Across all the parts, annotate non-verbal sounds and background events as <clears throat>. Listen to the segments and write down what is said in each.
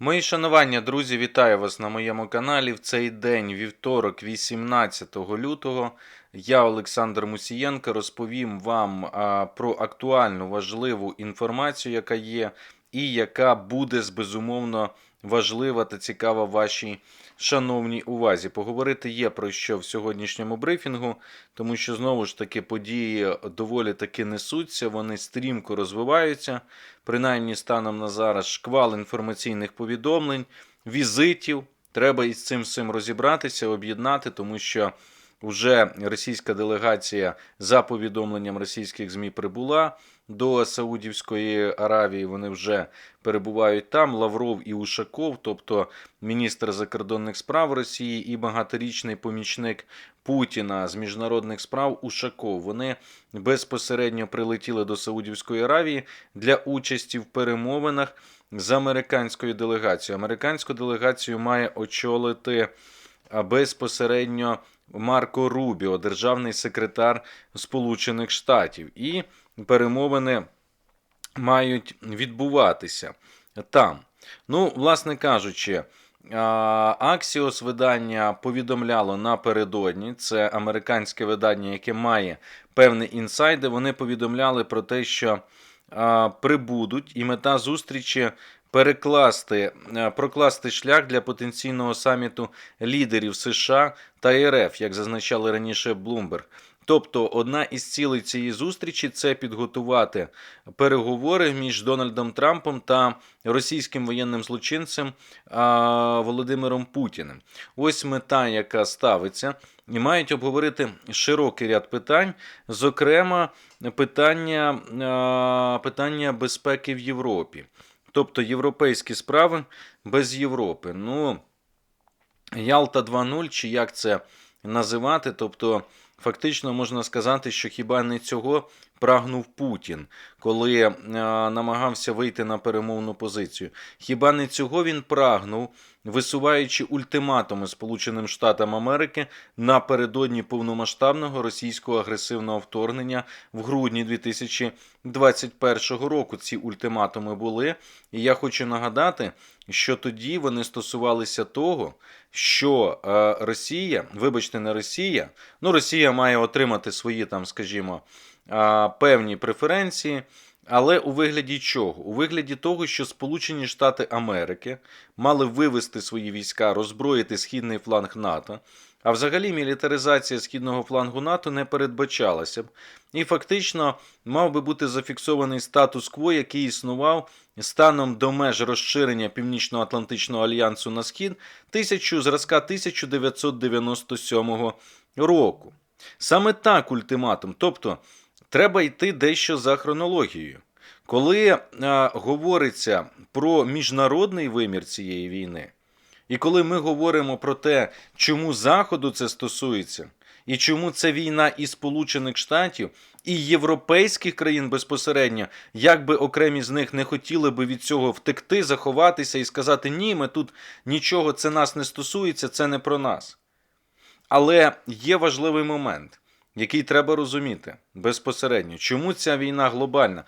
Мої шанування, друзі, вітаю вас на моєму каналі. В цей день, вівторок, 18 лютого, я, Олександр Мусієнко, розповім вам про актуальну важливу інформацію, яка є, і яка буде безумовно важлива та цікава вашій шановній увазі. Поговорити є про що в сьогоднішньому брифінгу, тому що знову ж таки події доволі таки несуться, вони стрімко розвиваються принаймні станом на зараз, шквал інформаційних повідомлень, візитів. Треба із цим всім розібратися, об'єднати, тому що вже російська делегація за повідомленням російських ЗМІ прибула до Саудівської Аравії. Вони вже перебувають там. Лавров і Ушаков, тобто міністр закордонних справ Росії і багаторічний помічник Путіна з міжнародних справ Ушаков. Вони безпосередньо прилетіли до Саудівської Аравії для участі в перемовинах з американською делегацією. Американську делегацію має очолити безпосередньо Марко Рубіо, державний секретар Сполучених Штатів. І перемовини мають відбуватися там. Ну, власне кажучи, Аксіос видання повідомляло напередодні. Це американське видання, яке має певні інсайди. Вони повідомляли про те, що прибудуть, і мета зустрічі перекласти, прокласти шлях для потенційного саміту лідерів США та РФ, як зазначали раніше Bloomberg. Тобто, одна із цілей цієї зустрічі це підготувати переговори між Дональдом Трампом та російським воєнним злочинцем Володимиром Путіним. Ось мета, яка ставиться, і мають обговорити широкий ряд питань, зокрема, питання, питання безпеки в Європі, тобто європейські справи без Європи. Ну, Ялта 2.0, чи як це називати, тобто. Фактично можна сказати, що хіба не цього прагнув Путін, коли е, намагався вийти на перемовну позицію. Хіба не цього він прагнув, висуваючи ультиматуми Сполученим Штатам Америки напередодні повномасштабного російського агресивного вторгнення в грудні 2021 року. Ці ультиматуми були. І я хочу нагадати, що тоді вони стосувалися того, що е, Росія, вибачте, не Росія, ну Росія має отримати свої там, скажімо, певні преференції. Але у вигляді чого? У вигляді того, що Сполучені Штати Америки мали вивести свої війська, роззброїти східний фланг НАТО. А взагалі мілітаризація східного флангу НАТО не передбачалася б. І фактично мав би бути зафіксований статус-кво, який існував станом до меж розширення Північно-Атлантичного альянсу на схід тисячу зразка 1997 року. Саме так ультиматум. Тобто треба йти дещо за хронологією. Коли а, говориться про міжнародний вимір цієї війни, і коли ми говоримо про те, чому Заходу це стосується, і чому це війна і Сполучених Штатів, і європейських країн безпосередньо, як би окремі з них не хотіли би від цього втекти, заховатися і сказати, ні, ми тут нічого це нас не стосується, це не про нас. Але є важливий момент, який треба розуміти безпосередньо, чому ця війна глобальна,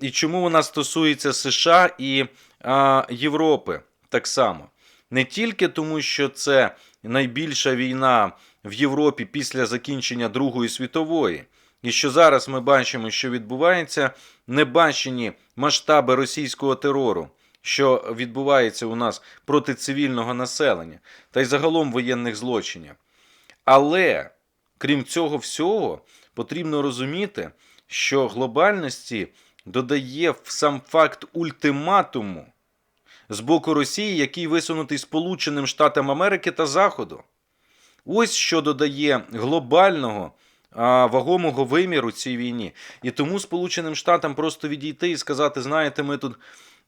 і чому вона стосується США і а, Європи так само. Не тільки тому, що це найбільша війна в Європі після закінчення Другої світової, і що зараз ми бачимо, що відбувається небачені масштаби російського терору, що відбувається у нас проти цивільного населення та й загалом воєнних злочинів. Але крім цього всього, потрібно розуміти, що глобальності додає сам факт ультиматуму з боку Росії, який висунутий Сполученим Штатам Америки та Заходу. Ось що додає глобального а, вагомого виміру цій війні. І тому Сполученим Штатам просто відійти і сказати: знаєте, ми тут.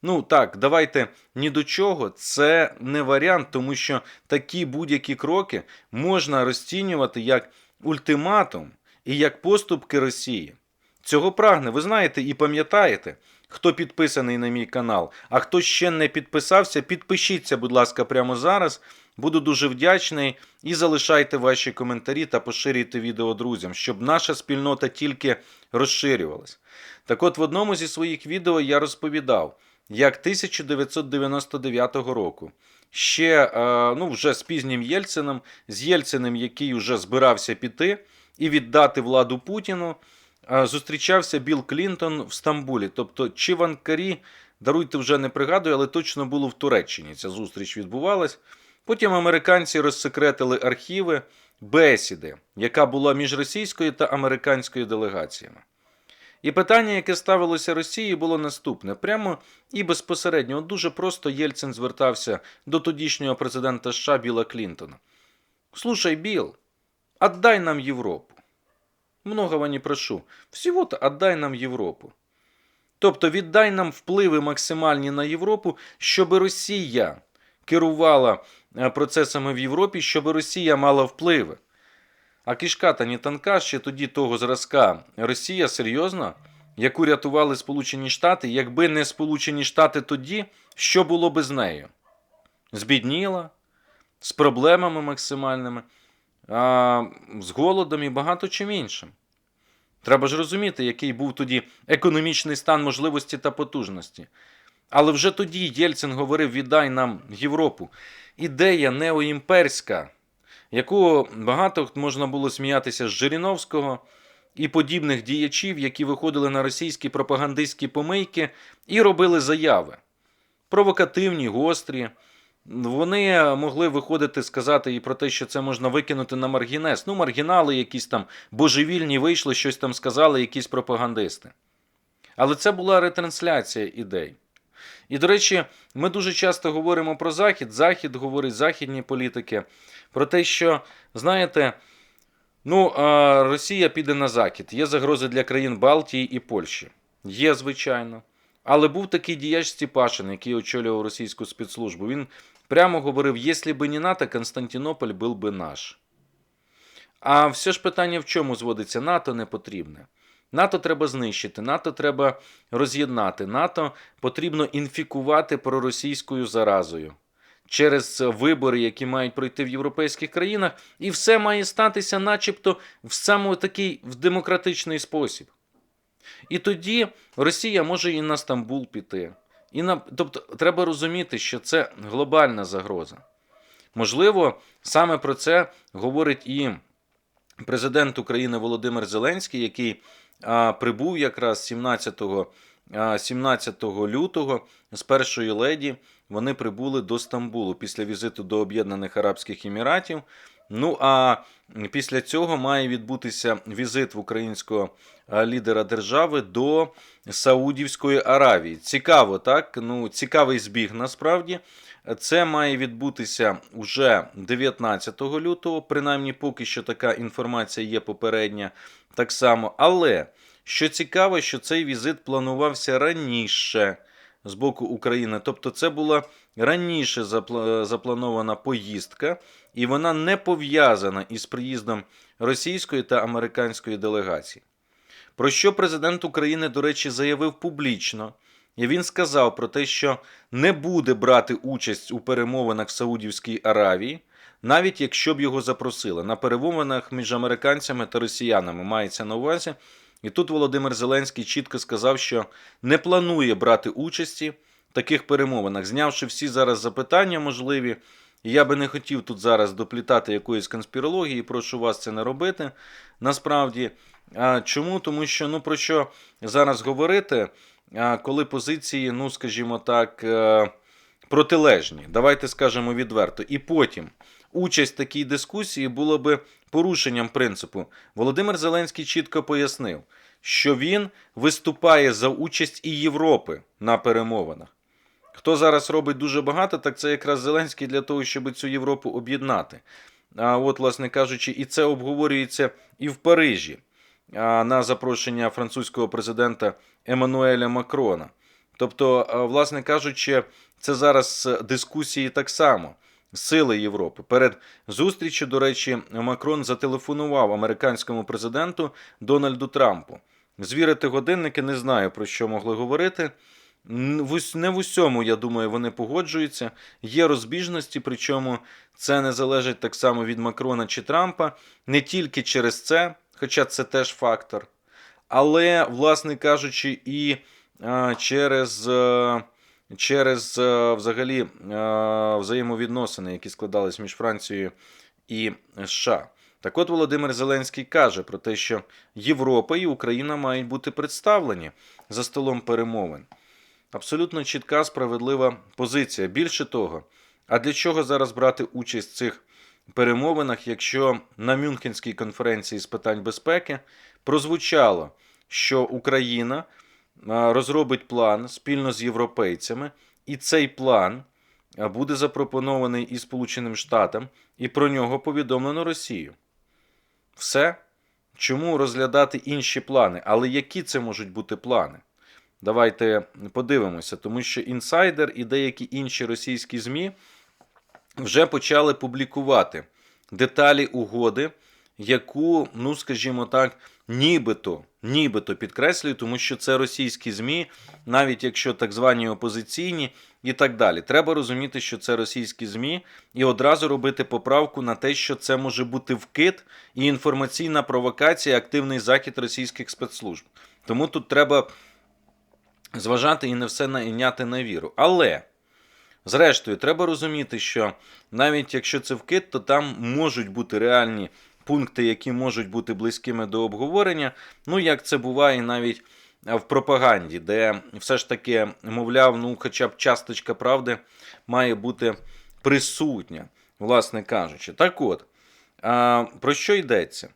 Ну так, давайте ні до чого. Це не варіант, тому що такі будь-які кроки можна розцінювати як ультиматум і як поступки Росії. Цього прагне, ви знаєте і пам'ятаєте, хто підписаний на мій канал. А хто ще не підписався, підпишіться, будь ласка, прямо зараз. Буду дуже вдячний і залишайте ваші коментарі та поширюйте відео друзям, щоб наша спільнота тільки розширювалась. Так от, в одному зі своїх відео я розповідав, як 1999 року. Ще е, ну, вже з пізнім Єльцином, з Єльциним, який вже збирався піти і віддати владу Путіну, е, зустрічався Білл Клінтон в Стамбулі. Тобто, чи в Анкарі, даруйте вже не пригадую, але точно було в Туреччині. Ця зустріч відбувалась. Потім американці розсекретили архіви бесіди, яка була між російською та американською делегаціями. І питання, яке ставилося Росії, було наступне: прямо і безпосередньо, от дуже просто Єльцин звертався до тодішнього президента США Біла Клінтона. Слушай, Біл, отдай нам Європу. Многого не прошу. Всього-то отдай нам Європу. Тобто віддай нам впливи максимальні на Європу, щоб Росія керувала е, процесами в Європі, щоб Росія мала впливи. А кишка та не тонка ще тоді того зразка. Росія серйозно, яку рятували Сполучені Штати, якби не Сполучені Штати тоді, що було би з нею? Збідніла, з проблемами максимальними, а, з голодом і багато чим іншим. Треба ж розуміти, який був тоді економічний стан можливості та потужності. Але вже тоді Єльцин говорив: віддай нам Європу. Ідея неоімперська, яку багато можна було сміятися з Жириновського і подібних діячів, які виходили на російські пропагандистські помийки і робили заяви. Провокативні, гострі. Вони могли виходити сказати і про те, що це можна викинути на маргінес. Ну, маргінали якісь там божевільні вийшли, щось там сказали, якісь пропагандисти. Але це була ретрансляція ідей. І, до речі, ми дуже часто говоримо про Захід. Захід говорить західні політики, про те, що, знаєте, ну, Росія піде на Захід. Є загрози для країн Балтії і Польщі. Є, звичайно. Але був такий діяч Степашин, який очолював російську спецслужбу. Він прямо говорив: якщо б не НАТО, Константинополь був би наш. А все ж питання в чому зводиться? НАТО не потрібне. НАТО треба знищити, НАТО треба роз'єднати, НАТО потрібно інфікувати проросійською заразою через вибори, які мають пройти в європейських країнах, і все має статися, начебто, в саме такий в демократичний спосіб. І тоді Росія може і на Стамбул піти. І на... Тобто треба розуміти, що це глобальна загроза. Можливо, саме про це говорить і президент України Володимир Зеленський, який прибув якраз 17, а, 17 лютого з першої леді. Вони прибули до Стамбулу після візиту до Об'єднаних Арабських Еміратів. Ну а після цього має відбутися візит в українського лідера держави до Саудівської Аравії. Цікаво, так? Ну, цікавий збіг насправді. Це має відбутися уже 19 лютого, принаймні поки що така інформація є попередня так само. Але що цікаво, що цей візит планувався раніше з боку України. Тобто, це була раніше запланована поїздка, і вона не пов'язана із приїздом російської та американської делегації. Про що президент України, до речі, заявив публічно. І він сказав про те, що не буде брати участь у перемовинах в Саудівській Аравії, навіть якщо б його запросили на перемовинах між американцями та росіянами мається на увазі. І тут Володимир Зеленський чітко сказав, що не планує брати участі таких перемовинах, знявши всі зараз запитання можливі. Я би не хотів тут зараз доплітати якоїсь конспірології, прошу вас це не робити. Насправді, А чому? Тому що ну про що зараз говорити, коли позиції, ну скажімо так, е, протилежні. Давайте скажемо відверто. І потім участь в такій дискусії було би порушенням принципу. Володимир Зеленський чітко пояснив, що він виступає за участь і Європи на перемовинах. Хто зараз робить дуже багато, так це якраз Зеленський для того, щоб цю Європу об'єднати. А от, власне кажучи, і це обговорюється і в Парижі на запрошення французького президента Еммануеля Макрона. Тобто, власне кажучи, це зараз дискусії так само. Сили Європи. Перед зустрічю, до речі, Макрон зателефонував американському президенту Дональду Трампу. Звірити годинники не знаю про що могли говорити. Не в усьому, я думаю, вони погоджуються. Є розбіжності, причому це не залежить так само від Макрона чи Трампа, не тільки через це, хоча це теж фактор, але, власне кажучи, і через. е, через е, взагалі е, взаємовідносини, які складались між Францією і США. Так от Володимир Зеленський каже про те, що Європа і Україна мають бути представлені за столом перемовин. Абсолютно чітка, справедлива позиція. Більше того, а для чого зараз брати участь в цих перемовинах, якщо на Мюнхенській конференції з питань безпеки прозвучало, що Україна розробить план спільно з європейцями, і цей план буде запропонований і Сполученим Штатам, і про нього повідомлено Росію. Все. Чому розглядати інші плани? Але які це можуть бути плани? Давайте подивимося, тому що інсайдер і деякі інші російські ЗМІ вже почали публікувати деталі угоди, яку, ну скажімо так, нібито, нібито підкреслюю, тому що це російські ЗМІ, навіть якщо так звані опозиційні і так далі. Треба розуміти, що це російські ЗМІ, і одразу робити поправку на те, що це може бути вкид і інформаційна провокація, активний захід російських спецслужб. Тому тут треба зважати і не все найняти на віру. Але. Зрештою, треба розуміти, що навіть якщо це вкид, то там можуть бути реальні пункти, які можуть бути близькими до обговорення. Ну, як це буває навіть в пропаганді, де все ж таки, мовляв, ну, хоча б часточка правди має бути присутня, власне кажучи. Так от, про що йдеться?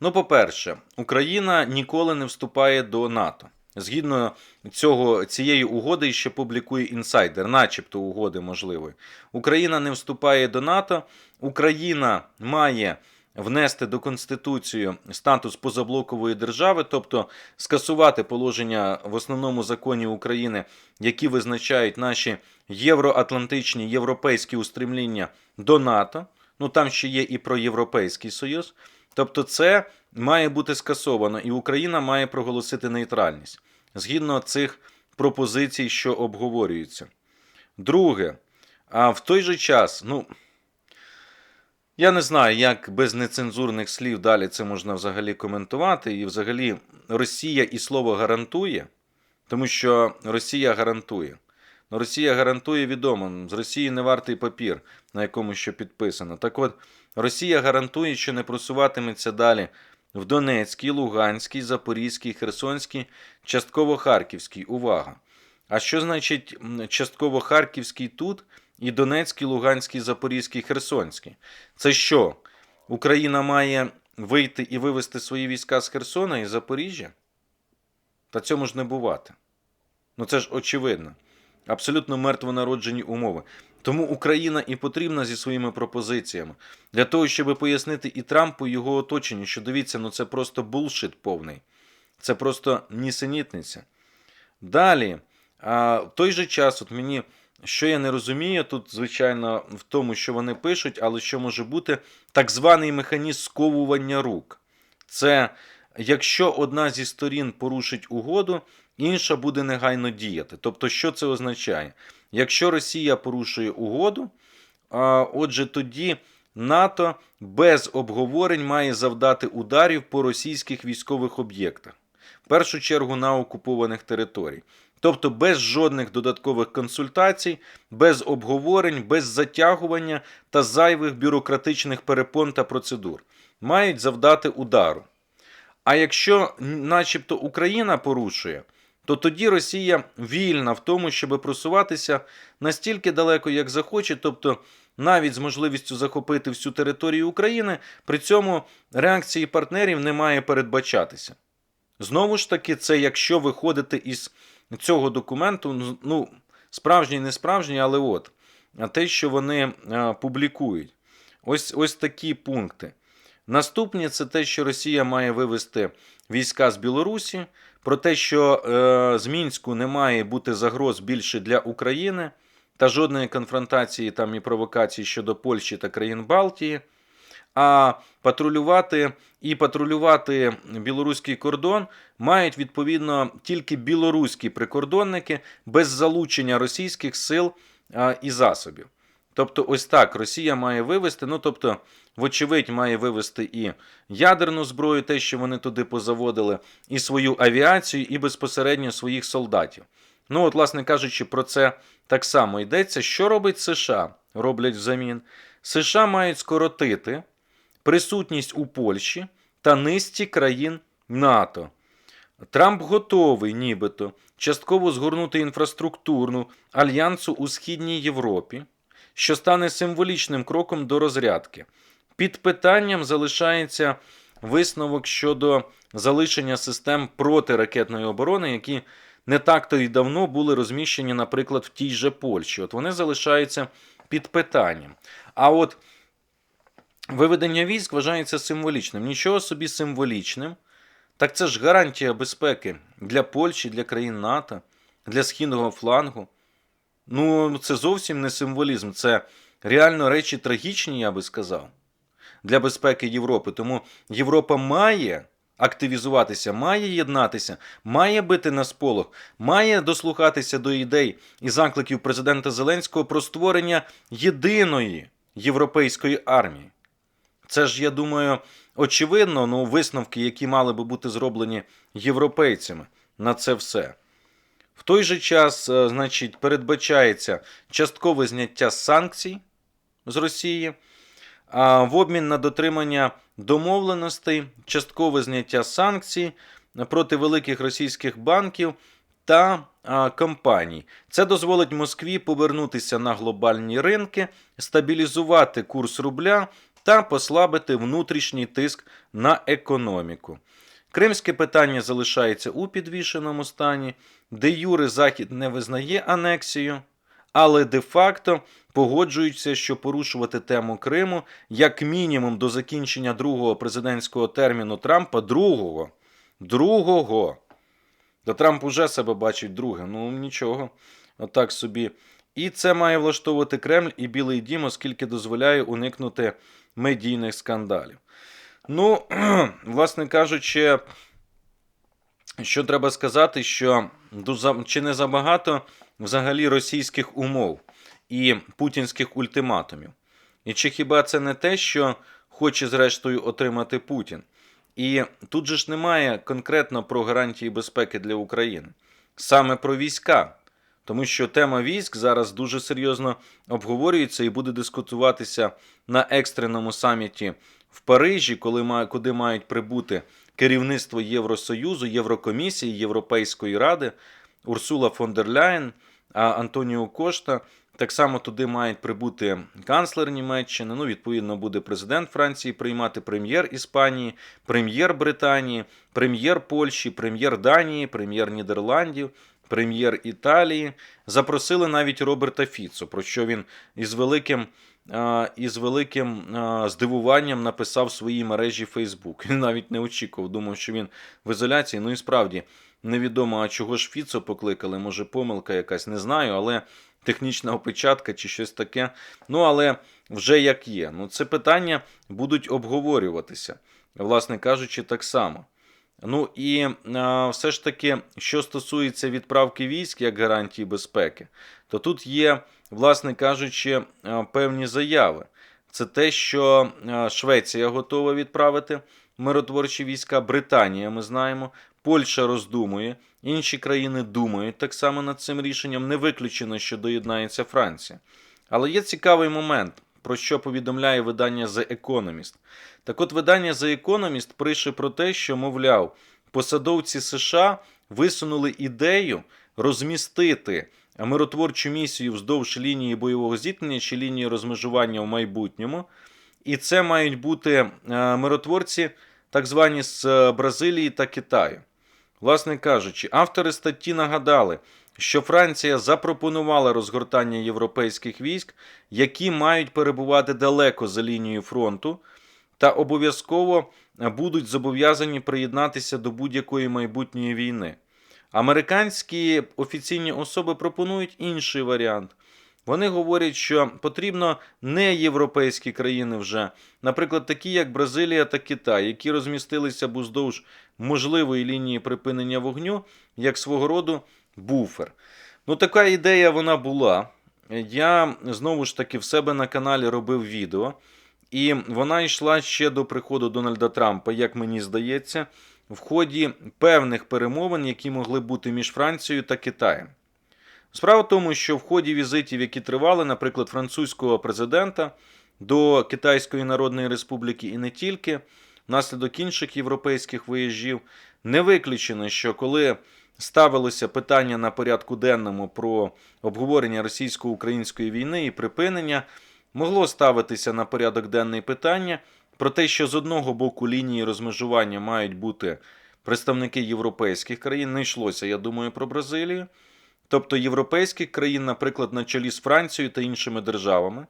Ну, по-перше, Україна ніколи не вступає до НАТО. Згідно цього, цієї угоди, що публікує інсайдер, начебто угоди можливої. Україна не вступає до НАТО. Україна має внести до Конституції статус позаблокової держави, тобто скасувати положення в основному законі України, які визначають наші євроатлантичні європейські устремління до НАТО. Ну там ще є і про Європейський Союз. Тобто, це має бути скасовано, і Україна має проголосити нейтральність згідно цих пропозицій, що обговорюються. Друге, а в той же час, ну. Я не знаю, як без нецензурних слів далі це можна взагалі коментувати. І взагалі Росія і слово гарантує, тому що Росія гарантує. Ну, Росія гарантує відомо, з Росії не вартий папір, на якому що підписано. Так от, Росія гарантує, що не просуватиметься далі в Донецькій, Луганській, Запорізькій, Херсонській, частково Харківській. Увага! А що значить частково Харківський тут і Донецький, Луганський, Запорізький, Херсонський? Це що? Україна має вийти і вивести свої війська з Херсона і Запоріжжя? Та цьому ж не бувати. Ну це ж очевидно. Абсолютно мертвонароджені умови. Тому Україна і потрібна зі своїми пропозиціями для того, щоб пояснити і Трампу, і його оточенню, що дивіться, ну це просто булшит повний, це просто нісенітниця. Далі, а, в той же час, от мені, що я не розумію, тут, звичайно, в тому, що вони пишуть, але що може бути так званий механізм сковування рук. Це якщо одна зі сторін порушить угоду, інша буде негайно діяти. Тобто, що це означає? Якщо Росія порушує угоду, отже, тоді НАТО без обговорень має завдати ударів по російських військових об'єктах, в першу чергу на окупованих територій. Тобто без жодних додаткових консультацій, без обговорень, без затягування та зайвих бюрократичних перепон та процедур мають завдати удару. А якщо, начебто, Україна порушує, то тоді Росія вільна в тому, щоб просуватися настільки далеко, як захоче, тобто навіть з можливістю захопити всю територію України, при цьому реакції партнерів не має передбачатися. Знову ж таки, це якщо виходити із цього документу, ну, справжній, не справжній, але от, те, що вони а, публікують. Ось, ось такі пункти. Наступні це те, що Росія має вивести війська з Білорусі, про те, що е, з Мінську не має бути загроз більше для України та жодної конфронтації там і провокації щодо Польщі та країн Балтії. А патрулювати і патрулювати білоруський кордон мають відповідно тільки білоруські прикордонники без залучення російських сил і засобів. Тобто, ось так Росія має вивести, ну тобто, вочевидь, має вивести і ядерну зброю, те, що вони туди позаводили, і свою авіацію, і безпосередньо своїх солдатів. Ну, от, власне кажучи, про це так само йдеться. Що робить США? Роблять взамін. США мають скоротити присутність у Польщі та низці країн НАТО. Трамп готовий, нібито, частково згорнути інфраструктурну альянсу у Східній Європі, що стане символічним кроком до розрядки. Під питанням залишається висновок щодо залишення систем протиракетної оборони, які не так-то й давно були розміщені, наприклад, в тій же Польщі. От вони залишаються під питанням. А от виведення військ вважається символічним. Нічого собі символічним. Так це ж гарантія безпеки для Польщі, для країн НАТО, для східного флангу. Ну, це зовсім не символізм, це реально речі трагічні, я би сказав, для безпеки Європи. Тому Європа має активізуватися, має єднатися, має бити на сполох, має дослухатися до ідей і закликів президента Зеленського про створення єдиної європейської армії. Це ж, я думаю, очевидно, ну, висновки, які мали би бути зроблені європейцями на це все. В той же час, е, значить, передбачається часткове зняття санкцій з Росії, в обмін на дотримання домовленостей, часткове зняття санкцій проти великих російських банків та компаній. Це дозволить Москві повернутися на глобальні ринки, стабілізувати курс рубля та послабити внутрішній тиск на економіку. Кримське питання залишається у підвішеному стані, де Юри Захід не визнає анексію, але де-факто погоджуються, що порушувати тему Криму як мінімум до закінчення другого президентського терміну Трампа, другого, другого. Та Трамп уже себе бачить друге. Ну нічого, отак собі. І це має влаштовувати Кремль і Білий Дім, оскільки дозволяє уникнути медійних скандалів. Ну, <clears throat> власне кажучи, що треба сказати, що чи не забагато взагалі російських умов і путінських ультиматумів. І чи хіба це не те, що хоче зрештою отримати Путін? І тут же ж немає конкретно про гарантії безпеки для України, саме про війська. Тому що тема військ зараз дуже серйозно обговорюється і буде дискутуватися на екстреному саміті в Парижі, коли куди мають прибути керівництво Євросоюзу, Єврокомісії, Європейської ради, Урсула фон дер Ляєн, Антоніо Кошта. Так само туди мають прибути канцлер Німеччини. Ну, відповідно, буде президент Франції приймати прем'єр Іспанії, прем'єр Британії, прем'єр Польщі, прем'єр Данії, прем'єр Нідерландів, прем'єр Італії. Запросили навіть Роберта Фіцо, про що він із великим. Із великим здивуванням написав в своїй мережі Facebook. Він навіть не очікував, думав, що він в ізоляції. Ну і справді невідомо, а чого ж Фіцо покликали. Може, помилка якась, не знаю, але технічна опечатка чи щось таке. Ну, але вже як є. Ну, це питання будуть обговорюватися, власне кажучи, так само. Ну і а, все ж таки, що стосується відправки військ як гарантії безпеки, то тут є, власне кажучи, а, певні заяви. Це те, що а, Швеція готова відправити миротворчі війська, Британія, ми знаємо, Польща роздумує, інші країни думають так само над цим рішенням. Не виключено, що доєднається Франція. Але є цікавий момент, про що повідомляє видання The Economist. Так от видання The Economist пише про те, що, мовляв, посадовці США висунули ідею розмістити миротворчу місію вздовж лінії бойового зіткнення чи лінії розмежування в майбутньому. І це мають бути е, миротворці, так звані з е, Бразилії та Китаю. Власне кажучи, автори статті нагадали, що Франція запропонувала розгортання європейських військ, які мають перебувати далеко за лінією фронту, та обов'язково будуть зобов'язані приєднатися до будь-якої майбутньої війни. Американські офіційні особи пропонують інший варіант. Вони говорять, що потрібно не європейські країни вже, наприклад, такі як Бразилія та Китай, які розмістилися б уздовж можливої лінії припинення вогню, як свого роду буфер. Ну, така ідея вона була. Я знову ж таки в себе на каналі робив відео, і вона йшла ще до приходу Дональда Трампа, як мені здається, в ході певних перемовин, які могли бути між Францією та Китаєм. Справа в тому, що в ході візитів, які тривали, наприклад, французького президента до Китайської Народної Республіки і не тільки, внаслідок інших європейських виїжджів, не виключено, що коли ставилося питання на порядку денному про обговорення російсько-української війни і припинення, могло ставитися на порядок денний питання про те, що з одного боку лінії розмежування мають бути представники європейських країн, не йшлося, я думаю, про Бразилію, тобто європейських країн, наприклад, на чолі з Францією та іншими державами.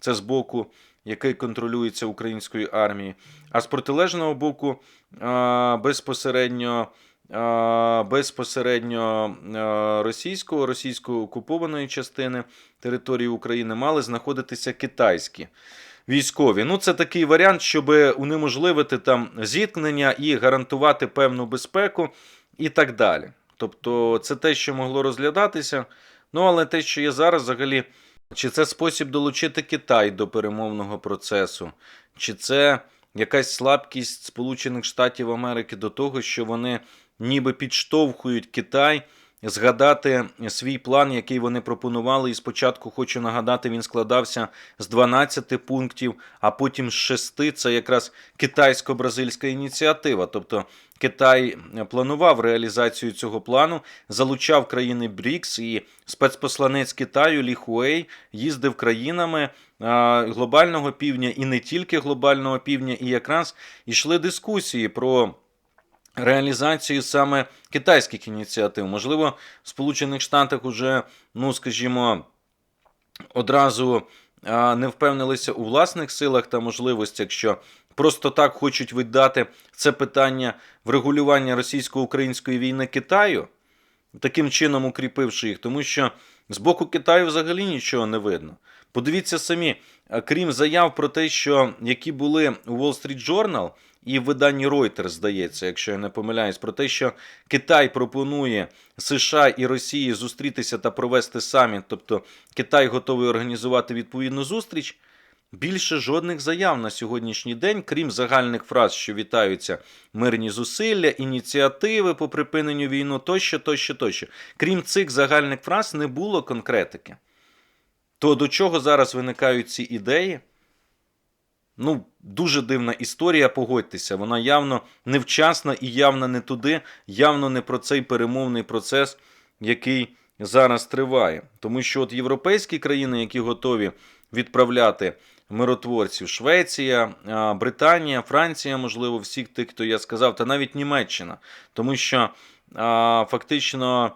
Це з боку, який контролюється українською армією, а з протилежного боку безпосередньо. Безпосередньо російського, російської окупованої частини території України мали знаходитися китайські військові. Ну, це такий варіант, щоб унеможливити там зіткнення і гарантувати певну безпеку і так далі. Тобто, це те, що могло розглядатися. Ну, але те, що є зараз, взагалі, чи це спосіб долучити Китай до перемовного процесу, чи це якась слабкість Сполучених Штатів Америки до того, що вони ніби підштовхують Китай згадати свій план, який вони пропонували. І спочатку хочу нагадати, він складався з 12 пунктів, а потім з 6. Це якраз китайсько-бразильська ініціатива. Тобто Китай планував реалізацію цього плану, залучав країни БРІКС і спецпосланець Китаю Лі Хуей їздив країнами глобального півдня і не тільки глобального півдня, і якраз йшли дискусії про. Реалізацію саме китайських ініціатив. Можливо, в Сполучених Штатах уже, ну скажімо, одразу не впевнилися у власних силах та можливостях, що просто так хочуть віддати це питання врегулювання російсько-української війни Китаю, таким чином укріпивши їх, тому що з боку Китаю взагалі нічого не видно. Подивіться самі, крім заяв про те, що які були у Wall Street Journal і в виданні Reuters, здається, якщо я не помиляюсь, про те, що Китай пропонує США і Росії зустрітися та провести саміт, тобто Китай готовий організувати відповідну зустріч. Більше жодних заяв на сьогоднішній день, крім загальних фраз, що вітаються мирні зусилля, ініціативи по припиненню війни, тощо, тощо, тощо. Крім цих загальних фраз, не було конкретики. То до чого зараз виникають ці ідеї? Ну, дуже дивна історія, погодьтеся. Вона явно невчасна і явно не туди, явно не про цей перемовний процес, який зараз триває. Тому що от європейські країни, які готові відправляти миротворців, Швеція, Британія, Франція, можливо, всіх тих, хто я сказав, та навіть Німеччина, тому що а, фактично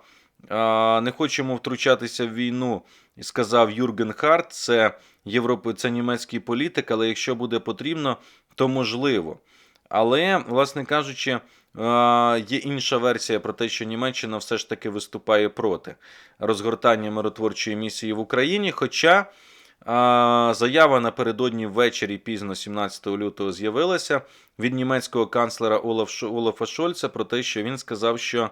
а, не хочемо втручатися в війну, сказав Юрген Харт, це Європи, це німецький політик, але якщо буде потрібно, то можливо. Але, власне кажучи, е, є інша версія про те, що Німеччина все ж таки виступає проти розгортання миротворчої місії в Україні. Хоча е, заява напередодні ввечері, пізно 17 лютого, з'явилася від німецького канцлера Олафа Шольца про те, що він сказав, що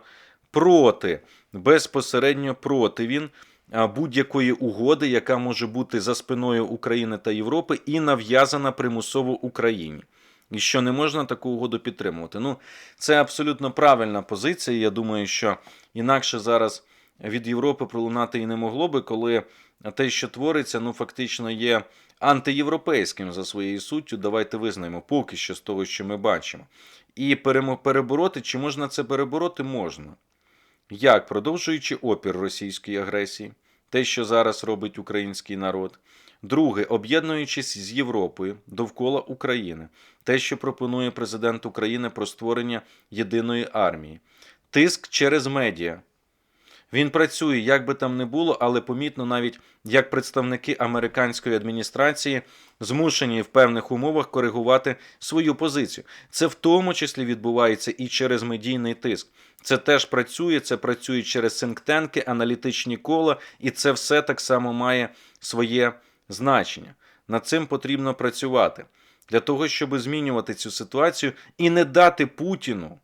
проти, безпосередньо проти він будь-якої угоди, яка може бути за спиною України та Європи, і нав'язана примусово Україні. І що не можна таку угоду підтримувати. Ну, це абсолютно правильна позиція. Я думаю, що інакше зараз від Європи пролунати і не могло би, коли те, що твориться, ну фактично є антиєвропейським за своєю суттю. Давайте визнаємо, поки що з того, що ми бачимо. І перебороти, чи можна це перебороти, можна. Як продовжуючи опір російської агресії, те, що зараз робить український народ. Друге, об'єднуючись з Європою довкола України, те, що пропонує президент України про створення єдиної армії, тиск через медіа. Він працює, як би там не було, але помітно навіть як представники американської адміністрації змушені в певних умовах коригувати свою позицію. Це в тому числі відбувається і через медійний тиск. Це теж працює, це працює через синктенки, аналітичні кола, і це все так само має своє значення. Над цим потрібно працювати для того, щоб змінювати цю ситуацію і не дати Путіну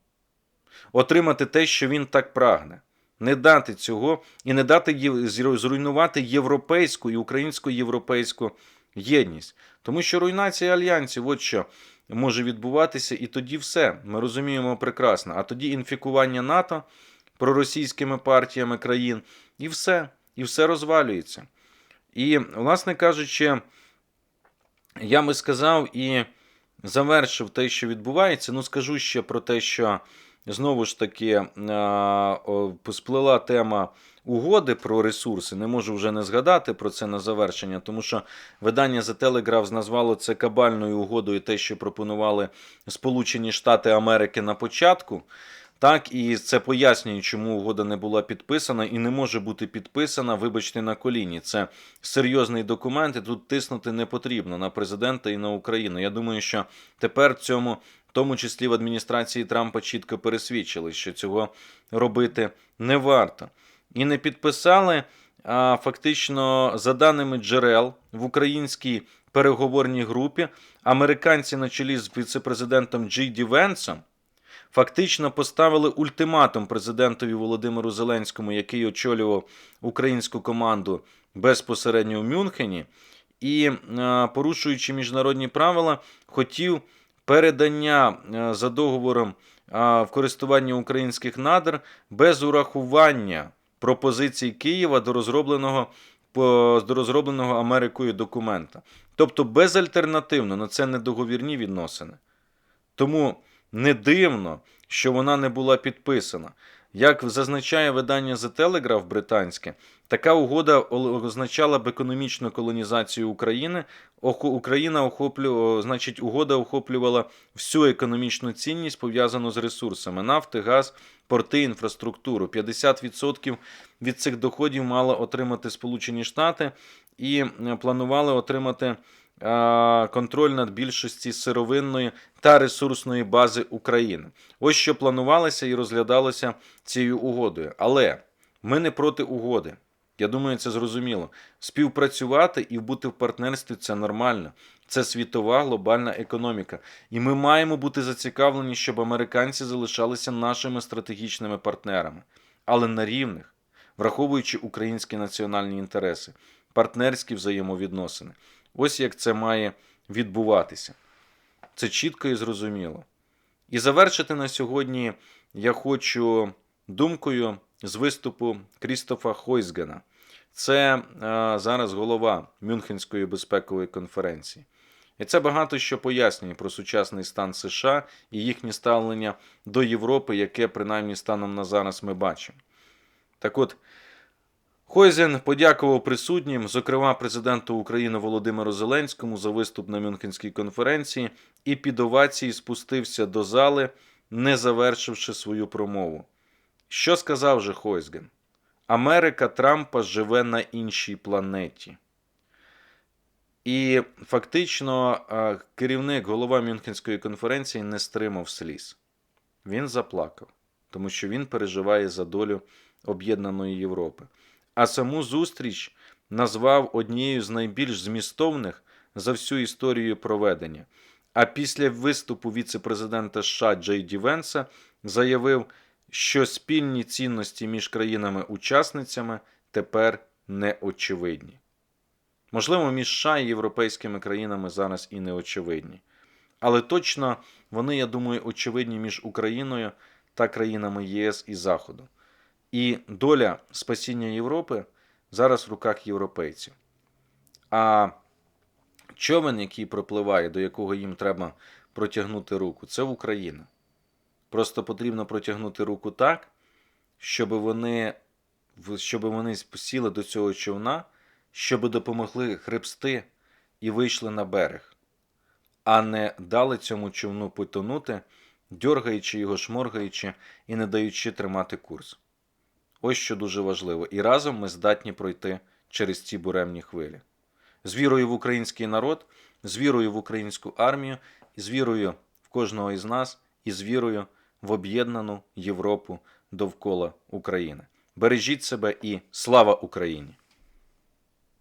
отримати те, що він так прагне. Не дати цього і не дати зруйнувати європейську і українсько-європейську єдність. Тому що руйнація альянсів, от що може відбуватися, і тоді все. Ми розуміємо прекрасно. А тоді інфікування НАТО проросійськими партіями країн, і все. і все розвалюється. І, власне кажучи, я би сказав і завершив те, що відбувається. Ну, скажу ще про те, що знову ж таки е, сплила тема угоди про ресурси. Не можу вже не згадати про це на завершення, тому що видання The Telegraph назвало це кабальною угодою, те, що пропонували Сполучені Штати Америки на початку. Так, і це пояснює, чому угода не була підписана і не може бути підписана, вибачте, на коліні. Це серйозний документ, і тут тиснути не потрібно на президента і на Україну. Я думаю, що тепер в цьому, тому числі в адміністрації Трампа, чітко пересвідчили, що цього робити не варто. І не підписали. А фактично, за даними джерел в українській переговорній групі, американці на чолі з віцепрезидентом Джей Ді Венсом фактично поставили ультиматум президентові Володимиру Зеленському, який очолював українську команду безпосередньо в Мюнхені, і, порушуючи міжнародні правила, хотів передання е, за договором в користування українських надр без урахування пропозицій Києва до розробленого до розробленого Америкою документа. Тобто безальтернативно, на це не договірні відносини. Тому не дивно, що вона не була підписана. Як зазначає видання The Telegraph британське, така угода означала б економічну колонізацію України. Україна охоплю, значить, угода охоплювала всю економічну цінність, пов'язану з ресурсами нафти, газ, порти, інфраструктуру. 50% від цих доходів мали отримати Сполучені Штати і е, планували отримати е, контроль над більшості сировинної та ресурсної бази України. Ось що планувалося і розглядалося цією угодою. Але ми не проти угоди. Я думаю, це зрозуміло. Співпрацювати і бути в партнерстві це нормально. Це світова глобальна економіка. І ми маємо бути зацікавлені, щоб американці залишалися нашими стратегічними партнерами, але на рівних, враховуючи українські національні інтереси, партнерські взаємовідносини. Ось як це має відбуватися. Це чітко і зрозуміло. І завершити на сьогодні я хочу думкою з виступу Крістофа Хойзгена. Це е, зараз голова Мюнхенської безпекової конференції. І це багато що пояснює про сучасний стан США і їхнє ставлення до Європи, яке принаймні станом на зараз ми бачимо. Так от, Хойзен подякував присутнім, зокрема президенту України Володимиру Зеленському, за виступ на Мюнхенській конференції, і під овації спустився до зали, не завершивши свою промову. Що сказав же Хойзген? Америка Трампа живе на іншій планеті. І фактично е, керівник, голова Мюнхенської конференції не стримав сліз. Він заплакав, тому що він переживає за долю об'єднаної Європи. А саму зустріч назвав однією з найбільш змістовних за всю історію проведення. А після виступу віце-президента США Джей Ді Венса заявив, що спільні цінності між країнами-учасницями тепер не очевидні. Можливо, між США і європейськими країнами зараз і не очевидні. Але точно вони, я думаю, очевидні між Україною та країнами ЄС і Заходу. І доля спасіння Європи зараз в руках європейців. А човен, який пропливає, до якого їм треба протягнути руку, це Україна. Просто потрібно протягнути руку так, щоб вони, щоб вони сіли до цього човна, щоб допомогли хребсти і вийшли на берег, а не дали цьому човну потонути, дьоргаючи його, шморгаючи і не даючи тримати курс. Ось що дуже важливо. І разом ми здатні пройти через ці буремні хвилі. З вірою в український народ, з вірою в українську армію, з вірою в кожного із нас, і з вірою в об'єднану Європу довкола України. Бережіть себе і слава Україні!